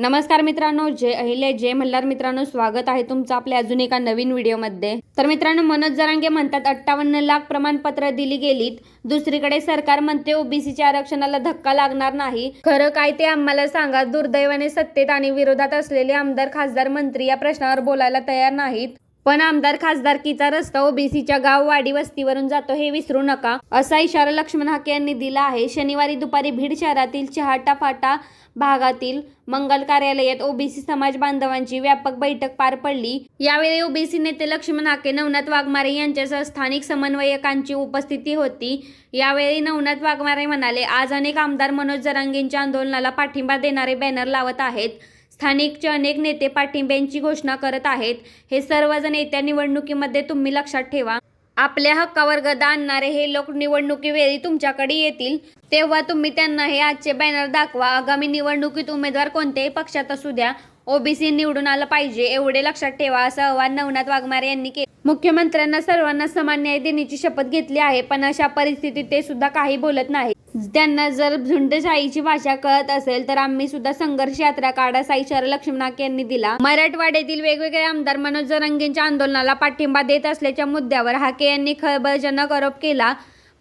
नमस्कार मित्रांनो जय अहिल्या जय मल्हार मित्रांनो स्वागत आहे तुमचं आपल्या अजून एका नवीन व्हिडिओमध्ये. तर मित्रांनो मनोज जरांगे म्हणतात अठ्ठावन्न लाख प्रमाणपत्र दिली गेलीत. दुसरीकडे सरकार म्हणते ओबीसीच्या आरक्षणाला धक्का लागणार नाही. खरं काय ते आम्हाला सांगा. दुर्दैवाने सत्तेत आणि विरोधात असलेले आमदार खासदार मंत्री या प्रश्नावर बोलायला तयार नाहीत. पण आमदार खासदारकीचा रस्ता ओबीसीच्या गाव वाडी वस्तीवरून जातो हे विसरू नका असा इशारा लक्ष्मण हाके यांनी दिला आहे. शनिवारी दुपारी भीड शहरातील चहाटा फाटा भागातील मंगल कार्यालयात ओबीसी समाज बांधवांची व्यापक बैठक पार पडली. यावेळी ओबीसी नेते लक्ष्मण हाके नवनाथ वाघमारे यांच्यासह स्थानिक समन्वयकांची उपस्थिती होती. यावेळी नवनाथ वाघमारे म्हणाले आज अनेक आमदार मनोज जरांगेंच्या आंदोलनाला पाठिंबा देणारे बॅनर लावत आहेत. स्थानिकचे अनेक नेते पाठिंब्यांची घोषणा करत आहेत. हे सर्वजण येत्या निवडणुकीमध्ये तुम्ही लक्षात ठेवा. आपल्या हक्कावर गदा आणणारे हे लोक निवडणुकीवेळी तुमच्याकडे येतील. तेव्हा तुम्ही त्यांना हे आजचे बॅनर दाखवा. आगामी निवडणुकीत उमेदवार कोणत्याही पक्षात असू द्या. ओबीसी निवडून आलं पाहिजे एवढे लक्षात ठेवा असं आवाहन नवनाथ वाघमारे यांनी केले. मुख्यमंत्र्यांना सर्वांना समान न्याय देण्याची शपथ घेतली आहे पण अशा परिस्थितीत ते सुद्धा काही बोलत नाही त्यांना जर झुंडशाहीची भाषा कळत असेल तर आम्ही सुद्धा संघर्ष यात्रा काढा साई इशारा लक्ष्मणाक यांनी दिला. मराठवाड्यातील वेगवेगळे आमदार मनोज जरंगेंच्या आंदोलनाला पाठिंबा देत असल्याच्या मुद्द्यावर हाके यांनी खळबळजनक आरोप केला.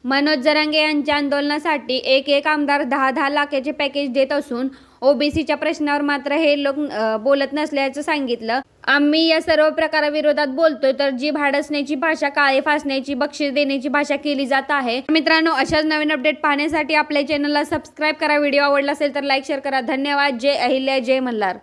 मनोज जरांगे यांच्या आंदोलनासाठी एक एक आमदार दहा दहा लाखाचे पॅकेज देत असून ओबीसीच्या प्रश्नावर मात्र हे लोक बोलत नसल्याचं सांगितलं. आम्ही या सर्व प्रकाराविरोधात बोलतोय तर जी भाडसण्याची भाषा काळे फासण्याची बक्षीस देण्याची भाषा केली जात आहे. मित्रांनो अशाच नवीन अपडेट पाहण्यासाठी आपल्या चॅनलला सबस्क्राईब करा. व्हिडिओ आवडला असेल तर लाईक शेअर करा. धन्यवाद. जय अहिल्या जय मल्हार.